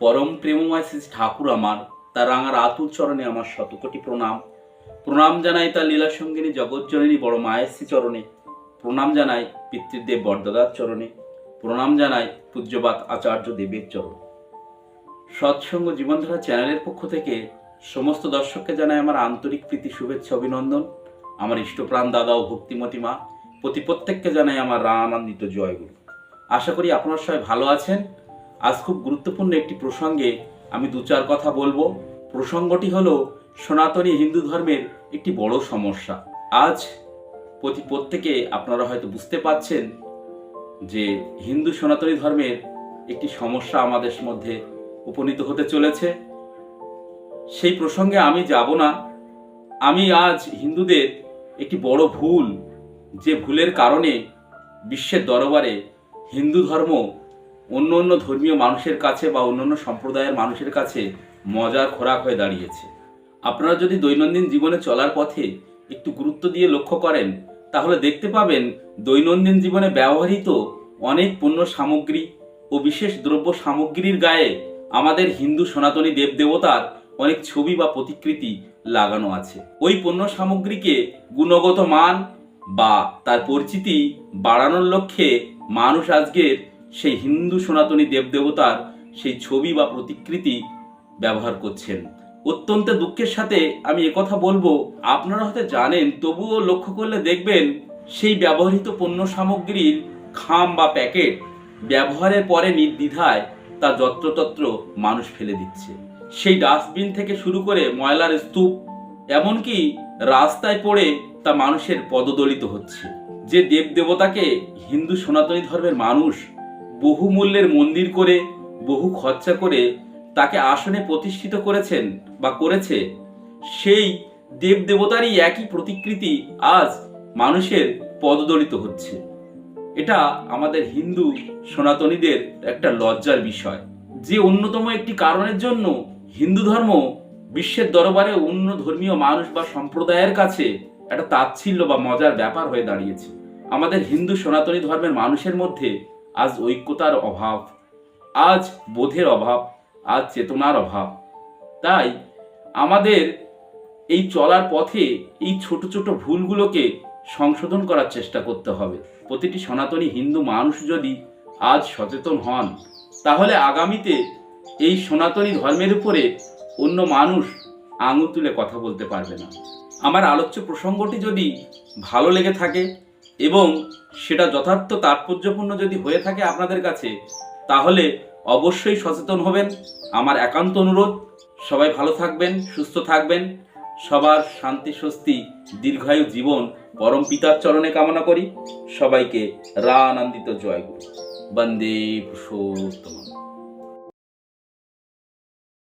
পরম প্রেমময় শ্রী ঠাকুর আমার তার রাঙার আতুল চরণে আমার শতকোটি প্রণাম। প্রণাম জানাই তার লীলা সঙ্গিনী জগৎজননী বড় মায়ের শ্রী চরণে। প্রণাম জানাই পিতৃদেব বরদাদার চরণে। প্রণাম জানাই পূজ্যবাদ আচার্য দেবের চরণে। সৎসঙ্গ জীবনধারা চ্যানেলের পক্ষ থেকে সমস্ত দর্শককে জানাই আমার আন্তরিক প্রীতি, শুভেচ্ছা, অভিনন্দন। আমার ইষ্টপ্রাণ দাদা ও ভক্তিমতী মা, প্রতি প্রত্যেককে জানাই আমার আনন্দিত জয়গুরু। আশা করি আপনারা সবাই ভালো আছেন। আজ খুব গুরুত্বপূর্ণ একটি প্রসঙ্গে আমি দু চার কথা বলব। প্রসঙ্গটি হলো, সনাতনী হিন্দু ধর্মের একটি বড় সমস্যা। আজ প্রতি প্রত্যেকে আপনারা হয়তো বুঝতে পাচ্ছেন যে হিন্দু সনাতনী ধর্মের একটি সমস্যা আমাদের মধ্যে উপনীত হতে চলেছে। সেই প্রসঙ্গে আমি যাব না। আমি আজ হিন্দুদের একটি বড় ভুল, যে ভুলের কারণে বিশ্বের দরবারে হিন্দু ধর্ম অন্য অন্য ধর্মীয় মানুষের কাছে বা অন্য অন্য সম্প্রদায়ের মানুষের কাছে মজার খোরাক হয়ে দাঁড়িয়েছে। আপনারা যদি দৈনন্দিন জীবনে চলার পথে একটু গুরুত্ব দিয়ে লক্ষ্য করেন, তাহলে দেখতে পাবেন দৈনন্দিন জীবনে ব্যবহৃত অনেক পণ্য সামগ্রী ও বিশেষ দ্রব্য সামগ্রীর গায়ে আমাদের হিন্দু সনাতনী দেবদেবতার অনেক ছবি বা প্রতিকৃতি লাগানো আছে। ওই পণ্য সামগ্রীকে গুণগত মান বা তার পরিচিতি বাড়ানোর লক্ষ্যে মানুষ আজকের সেই হিন্দু সনাতনী দেবদেবতার সেই ছবি বা প্রতিকৃতি ব্যবহার করছেন। অত্যন্ত দুঃখের সাথে আমি একথা বলব, আপনারা হয়তো জানেন, তবুও লক্ষ্য করলে দেখবেন সেই ব্যবহৃত পণ্য সামগ্রীর খাম বা প্যাকেট ব্যবহারের পরে নির্দ্বিধায় তা যত্রতত্র মানুষ ফেলে দিচ্ছে। সেই ডাস্টবিন থেকে শুরু করে ময়লার স্তূপ, এমনকি রাস্তায় পড়ে তা মানুষের পদদলিত হচ্ছে। যে দেবদেবতাকে হিন্দু সনাতনী ধর্মের মানুষ বহু মূল্যের মন্দির করে, বহু খরচা করে তাকে আসনে প্রতিষ্ঠিত করেছেন বা করেছে। সেই দেবদেবতারই একই প্রতিকৃতি আজ মানুষের পদদলিত হচ্ছে। এটা আমাদের হিন্দু সনাতনীদের একটা লজ্জার বিষয়। যে অন্যতম একটি কারণের জন্য হিন্দু ধর্ম বিশ্বের দরবারে অন্য ধর্মীয় মানুষ বা সম্প্রদায়ের কাছে একটা তাচ্ছিল্য বা মজার ব্যাপার হয়ে দাঁড়িয়েছে। আমাদের হিন্দু সনাতনী ধর্মের মানুষের মধ্যে আজ ঐক্যতার অভাব, আজ বোধের অভাব, আজ চেতনার অভাব। তাই আমাদের এই চলার পথে এই ছোট ছোট ভুলগুলোকে সংশোধন করার চেষ্টা করতে হবে। প্রতিটি সনাতনী হিন্দু মানুষ যদি আজ সচেতন হন, তাহলে আগামীতে এই সনাতনী ধর্মের উপরে অন্য মানুষ আঙুল তুলে কথা বলতে পারবে না। আমার আলোচ্য প্রসঙ্গটি যদি ভালো লেগে থাকে এবং সেটা যথার্থ তাৎপর্যপূর্ণ যদি হয়ে থাকে আপনাদের কাছে, তাহলে অবশ্যই সচেতন হবেন। আমার একান্ত অনুরোধ, সবাই ভালো থাকবেন, সুস্থ থাকবেন। সবার শান্তি, স্বস্তি, দীর্ঘায়ু জীবন পরম পিতার চরণে কামনা করি। সবাইকে রানন্দিত জয় গুরু। বন্দে পুরুষোত্তম